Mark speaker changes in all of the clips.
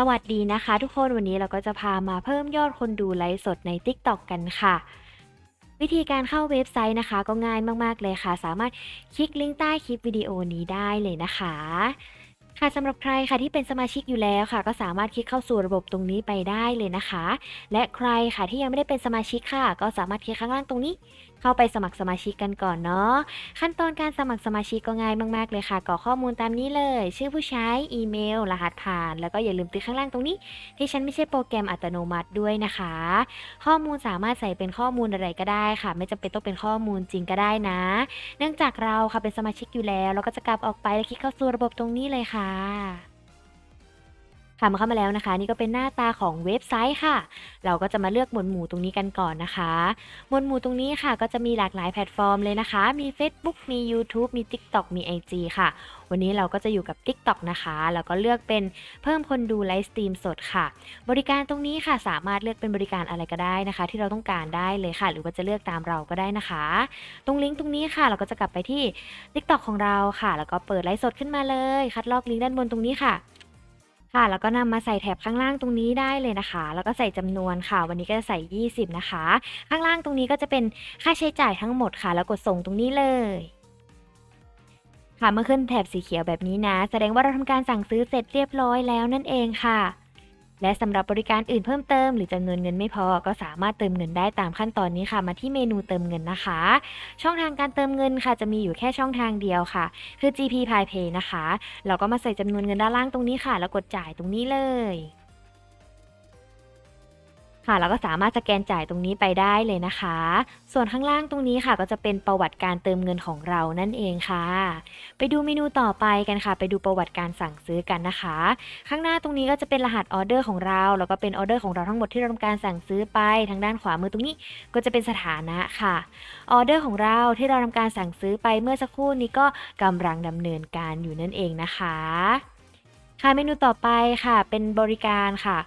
Speaker 1: สวัสดีนะคะทุกคนวันนี้เราก็จะพามาเพิ่มยอดคนดูไลฟ์สดใน TikTok กันค่ะ วิธีการเข้าเว็บไซต์นะคะ ก็ง่ายมากๆเลยค่ะ สามารถคลิกลิงก์ใต้คลิปวิดีโอนี้ได้เลยนะคะ ค่ะสำหรับใครค่ะที่เป็นสมาชิกอยู่แล้วค่ะ ก็สามารถคลิกเข้าสู่ระบบตรงนี้ไปได้เลยนะคะ และใครค่ะที่ยังไม่ได้เป็นสมาชิกค่ะ ก็สามารถคลิกข้างล่างตรงนี้ เข้าไปสมัครสมาชิกกันก่อนเนาะขั้นตอนการสมัครสมาชิกก็ง่ายมากๆเลยค่ะกรอกข้อมูลตามนี้เลย ชื่อผู้ใช้อีเมล รหัสผ่าน แล้วก็อย่าลืมติ๊กข้างล่างตรงนี้ ที่ฉันไม่ใช่โปรแกรมอัตโนมัติด้วยนะคะ ข้อมูลสามารถใส่เป็นข้อมูลอะไรก็ได้ค่ะ ไม่จำเป็นต้องเป็นข้อมูลจริงก็ได้นะ เนื่องจากเราค่ะเป็นสมาชิกอยู่แล้ว เราก็จะกลับออกไปแล้วคลิกเข้าสู่ระบบตรงนี้เลยค่ะ ค่ะมาเข้ามาแล้วนะคะ นี่ก็เป็นหน้าตาของเว็บไซต์ค่ะ เราก็จะมาเลือกหมวดหมู่ตรงนี้กันก่อนนะคะ หมวดหมู่ตรงนี้ค่ะ ก็จะมีหลากหลายแพลตฟอร์มเลยนะคะ มี Facebook มี YouTube มี TikTok มี IG ค่ะ วันนี้เราก็จะอยู่กับ TikTok นะคะแล้วก็เลือกเป็นเพิ่มคนดูไลฟ์สตรีมสดค่ะ บริการตรงนี้ค่ะสามารถเลือกเป็นบริการอะไรก็ได้นะคะ ที่เราต้องการได้เลยค่ะ หรือว่าจะเลือกตามเราก็ได้นะคะ ตรงลิงก์ตรงนี้ค่ะ เราก็จะกลับไปที่ TikTok ของเราค่ะ แล้วก็เปิดไลฟ์สดขึ้นมาเลย คัดลอกลิงก์ด้านบนตรงนี้ค่ะ ค่ะ แล้วก็นำมาใส่แถบข้างล่างตรงนี้ได้เลยนะคะ แล้วก็ใส่จำนวนค่ะ วันนี้ก็จะใส่ 20 นะคะ ข้างล่างตรงนี้ก็จะเป็นค่าใช้จ่ายทั้งหมดค่ะ แล้วกดส่งตรงนี้เลยค่ะเมื่อขึ้นแถบสีเขียวแบบนี้นะ แสดงว่าเราทำการสั่งซื้อเสร็จเรียบร้อยแล้วนั่นเองค่ะ และสำหรับบริการอื่นเพิ่มเติม หรือจะเงินเงินไม่พอก็สามารถเติมเงินได้ตามขั้นตอนนี้ค่ะ มาที่เมนูเติมเงินนะคะ ช่องทางการเติมเงินค่ะ จะมีอยู่แค่ช่องทางเดียวค่ะ คือ GP p a y Pay นะคะ เราก็มาใส่จำนวนเงินด้านล่างตรงนี้ค่ะ แล้วกดจ่ายตรงนี้เลย ค่ะเราก็สามารถสแกนจ่ายตรงนี้ไปได้เลยนะคะ ส่วนข้างล่างตรงนี้ค่ะ ก็จะเป็นประวัติการเติมเงินของเรานั่นเองค่ะ ไปดูเมนูต่อไปกันค่ะ ไปดูประวัติการสั่งซื้อกันนะคะ ข้างหน้าตรงนี้ก็จะเป็นรหัสออเดอร์ของเรา แล้วก็เป็นออเดอร์ของเราทั้งหมดที่เราทำการสั่งซื้อไปทางด้านขวามือตรงนี้ก็จะเป็นสถานะค่ะออเดอร์ของเราที่เราทำการสั่งซื้อไปเมื่อสักครู่นี้ก็กำลังดำเนินการอยู่นั่นเองนะคะค่ะเมนูต่อไปค่ะ เป็นบริการค่ะ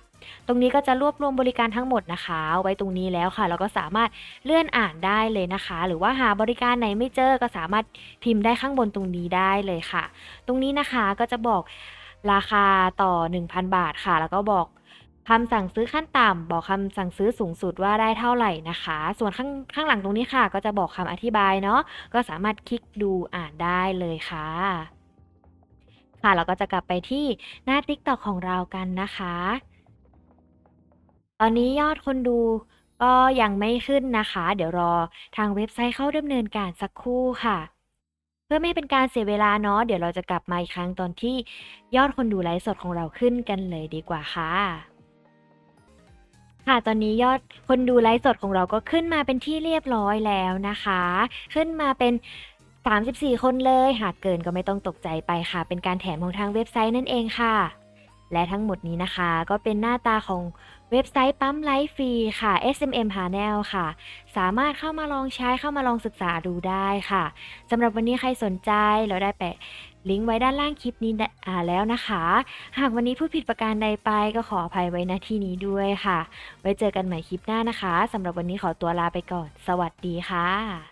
Speaker 1: ตรงนี้ก็จะรวบรวมบริการทั้งหมดนะคะไว้ตรงนี้แล้วค่ะเราก็สามารถเลื่อนอ่านได้เลยนะคะ หรือว่าหาบริการไหนไม่เจอก็สามารถพิมพ์ได้ข้างบนตรงนี้ได้เลยค่ะ ตรงนี้นะคะก็จะบอกราคาต่อ 1,000 บาทค่ะ แล้วก็บอกคำสั่งซื้อขั้นต่ำบอกคำสั่งซื้อสูงสุดว่าได้เท่าไหร่นะคะ ส่วนข้างข้างหลังตรงนี้ค่ะ ก็จะบอกคำอธิบายเนาะก็สามารถคลิกดูอ่านได้เลยค่ะ ค่ะเราก็จะกลับไปที่หน้า TikTok ของเรากันนะคะ ตอนนี้ยอดคนดูก็ยังไม่ขึ้นนะคะ เดี๋ยวรอทางเว็บไซต์เข้าดำเนินการสักครู่ค่ะ เพื่อไม่ให้เป็นการเสียเวลาเนาะเดี๋ยวเราจะกลับมาอีกครั้งตอนที่ยอดคนดูไลฟ์สดของเราขึ้นกันเลยดีกว่าค่ะ ค่ะตอนนี้ยอดคนดูไลฟ์สดของเราก็ขึ้นมาเป็นที่เรียบร้อยแล้วนะคะ ขึ้นมาเป็น34 คนเลย หากเกินก็ไม่ต้องตกใจไปค่ะ เป็นการแถมของทางเว็บไซต์นั่นเองค่ะ และทั้งหมดนี้นะคะ ก็เป็นหน้าตาของเว็บไซต์ปั๊มไลฟ์ฟรีค่ะ SMM Panel ค่ะ สามารถเข้ามาลองใช้เข้ามาลองศึกษาดูได้ค่ะสำหรับวันนี้ใครสนใจเราได้แปะลิงก์ไว้ด้านล่างคลิปนี้แล้วนะคะ หากวันนี้พูดผิดประการใดไปก็ขออภัยไว้ณที่นี้ด้วยค่ะ ไว้เจอกันใหม่คลิปหน้านะคะสำหรับวันนี้ขอตัวลาไปก่อน สวัสดีค่ะ